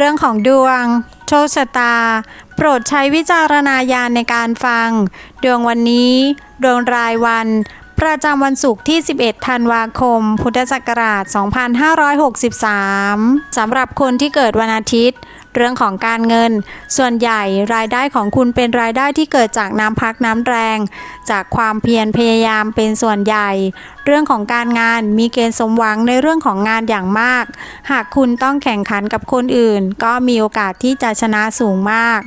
รื่องของดวง โชคชะตา โปรดใช้วิจารณญาณในการฟัง ดวงวันนี้ ดวงรายวัน ประจำวันศุกร์ที่ 11 ธันวาคม พุทธศักราช 2563 สำหรับคนที่เกิดวันอาทิตย์เรื่องของการเงิน ส่วนใหญ่รายได้ของคุณเป็นรายได้ที่เกิดจากน้ำพักน้ำแรง จากความเพียรพยายามเป็นส่วนใหญ่ เรื่องของการงานมีเกณฑ์สมหวังในเรื่องของงานอย่างมาก หากคุณต้องแข่งขันกับคนอื่น ก็มีโอกาสที่จะชนะสูงมาก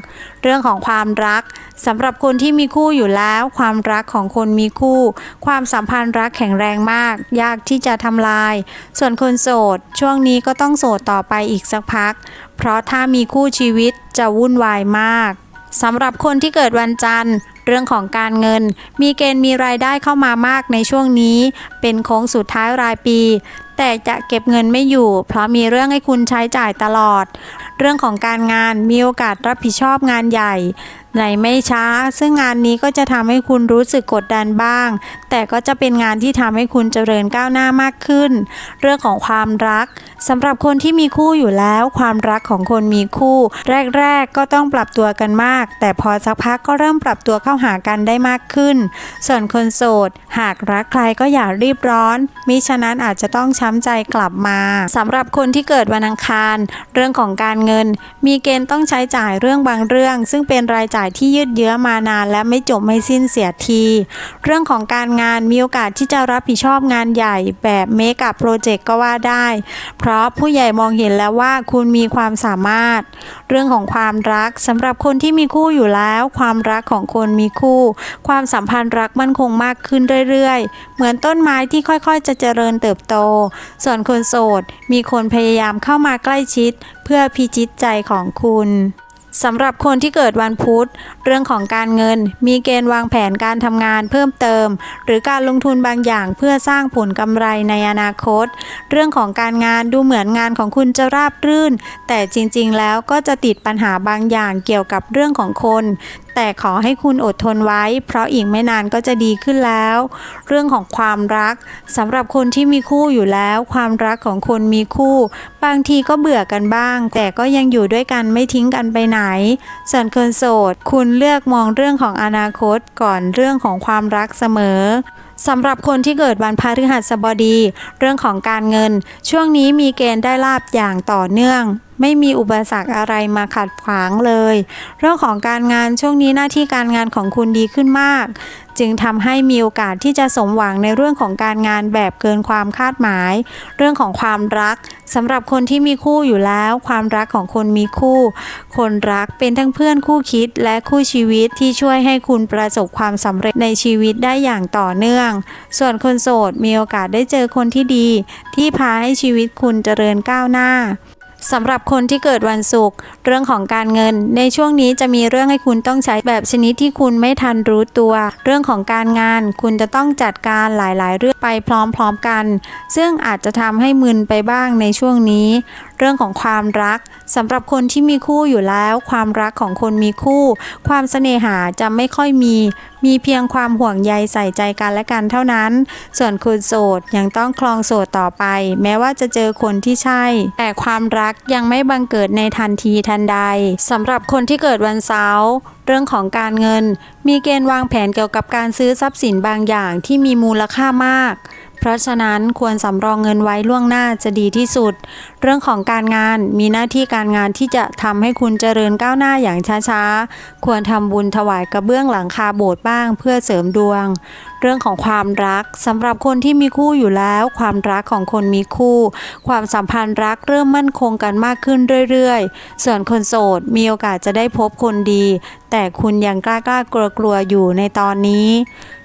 เรื่องของความรักสำหรับคนที่มีคู่อยู่แล้ว ความรักของคนมีคู่ ความสัมพันธ์รักแข็งแรงมาก ยากที่จะทำลาย ส่วนคนโสด ช่วงนี้ก็ต้องโสดต่อไปอีกสักพักเพราะถ้ามีคู่ชีวิตจะวุ่นวายมากสำหรับคนที่เกิดวันจันทร์ เรื่องของการเงิน มีเกณฑ์มีรายได้เข้ามามากในช่วงนี้ เป็นโค้งสุดท้ายรายปี แต่จะเก็บเงินไม่อยู่ เพราะมีเรื่องให้คุณใช้จ่ายตลอด เรื่องของการงานมีโอกาสรับผิดชอบงานใหญ่ ในไม่ช้า ซึ่งงานนี้ก็จะทำให้คุณรู้สึกกดดันบ้าง แต่ก็จะเป็นงานที่ทำให้คุณเจริญก้าวหน้ามากขึ้น เรื่องของความรักสำหรับคนที่มีคู่อยู่แล้ว ความรักของคนมีคู่ แรก ๆ ก็ต้องปรับตัวกันมาก แต่พอสักพักก็เริ่มปรับตัวเข้าหากันได้มากขึ้น ส่วนคนโสด หากรักใครก็อย่ารีบร้อนมิฉะนั้นอาจจะต้องช้ำใจกลับมาสำหรับคนที่เกิดวันอังคาร เรื่องของการเงิน มีเกณฑ์ต้องใช้จ่ายเรื่องบางเรื่อง ซึ่งเป็นรายจ่ายจ่ายที่ยืดเยื้อมานาน และไม่จบไม่สิ้นเสียที เรื่องของการงานมีโอกาสที่จะรับผิดชอบงานใหญ่แบบเมกะโปรเจกต์ก็ว่าได้ เพราะผู้ใหญ่มองเห็นแล้วว่าคุณมีความสามารถ เรื่องของความรักสำหรับคนที่มีคู่อยู่แล้ว ความรักของคนมีคู่ ความสัมพันธ์รักมั่นคงมากขึ้นเรื่อยๆ เหมือนต้นไม้ที่ค่อยๆ จะเจริญเติบโต ส่วนคนโสดมีคนพยายามเข้ามาใกล้ชิด เพื่อพิจิตใจของคุณ สำหรับคนที่เกิดวันพุธ เรื่องของการเงิน มีเกณฑ์วางแผนการทำงานเพิ่มเติม หรือการลงทุนบางอย่างเพื่อสร้างผลกำไรในอนาคต เรื่องของการงานดูเหมือนงานของคุณจะราบรื่น แต่จริงๆ แล้วก็จะติดปัญหาบางอย่างเกี่ยวกับเรื่องของคน แต่ขอให้คุณอดทนไว้ เพราะอีกไม่นานก็จะดีขึ้นแล้ว เรื่องของความรักสำหรับคนที่มีคู่อยู่แล้ว ความรักของคนมีคู่ บางทีก็เบื่อกันบ้าง แต่ก็ยังอยู่ด้วยกันไม่ทิ้งกันไปไหนส่วนคนโสด คุณเลือกมองเรื่องของอนาคตก่อนเรื่องของความรักเสมอสำหรับคนที่เกิดวันพฤหัสบดี เรื่องของการเงิน ช่วงนี้มีเกณฑ์ได้ลาบอย่างต่อเนื่องไม่มีอุปสรรคอะไรมาขัดขวางเลย เรื่องของการงานช่วงนี้หน้าที่การงานของคุณดีขึ้นมาก จึงทำให้มีโอกาสที่จะสมหวังในเรื่องของการงานแบบเกินความคาดหมาย เรื่องของความรักสำหรับคนที่มีคู่อยู่แล้ว ความรักของคนมีคู่ คนรักเป็นทั้งเพื่อนคู่คิดและคู่ชีวิตที่ช่วยให้คุณประสบความสำเร็จในชีวิตได้อย่างต่อเนื่อง ส่วนคนโสดมีโอกาสได้เจอคนที่ดี ที่พาให้ชีวิตคุณเจริญก้าวหน้า สำหรับคนที่เกิดวันศุกร์เรื่องของการเงิน ในช่วงนี้จะมีเรื่องให้คุณต้องใช้แบบชนิดที่คุณไม่ทันรู้ตัว เรื่องของการงาน คุณจะต้องจัดการหลายๆ เรื่องไปพร้อมๆกัน ซึ่งอาจจะทำให้มึนไปบ้างในช่วงนี้ เรื่องของความรักสำหรับคนที่มีคู่อยู่แล้ว ความรักของคนมีคู่ ความเสน่หาจะไม่ค่อยมี มีเพียงความห่วงใยใส่ใจกันและกันเท่านั้น ส่วนคุณโสดยังต้องคลองโสดต่อไป แม้ว่าจะเจอคนที่ใช่ แต่ความรักยังไม่บังเกิดในทันทีทันใดสำหรับคนที่เกิดวันเสาร์เรื่องของการเงิน มีเกณฑ์วางแผนเกี่ยวกับการซื้อทรัพย์สินบางอย่างที่มีมูลค่ามาก เพราะฉะนั้นควรสำรองเงินไว้ล่วงหน้าจะดีที่สุด เรื่องของการงานมีหน้าที่การงานที่จะทำให้คุณเจริญก้าวหน้าอย่างช้าๆ ควรทำบุญถวายกระเบื้องหลังคาโบสถ์บ้างเพื่อเสริมดวง เรื่องของความรักสำหรับคนที่มีคู่อยู่แล้ว ความรักของคนมีคู่ ความสัมพันธ์รักเริ่มมั่นคงกันมากขึ้นเรื่อยๆ ส่วนคนโสดมีโอกาสจะได้พบคนดี แต่คุณยังกล้าๆกลัวๆอยู่ในตอนนี้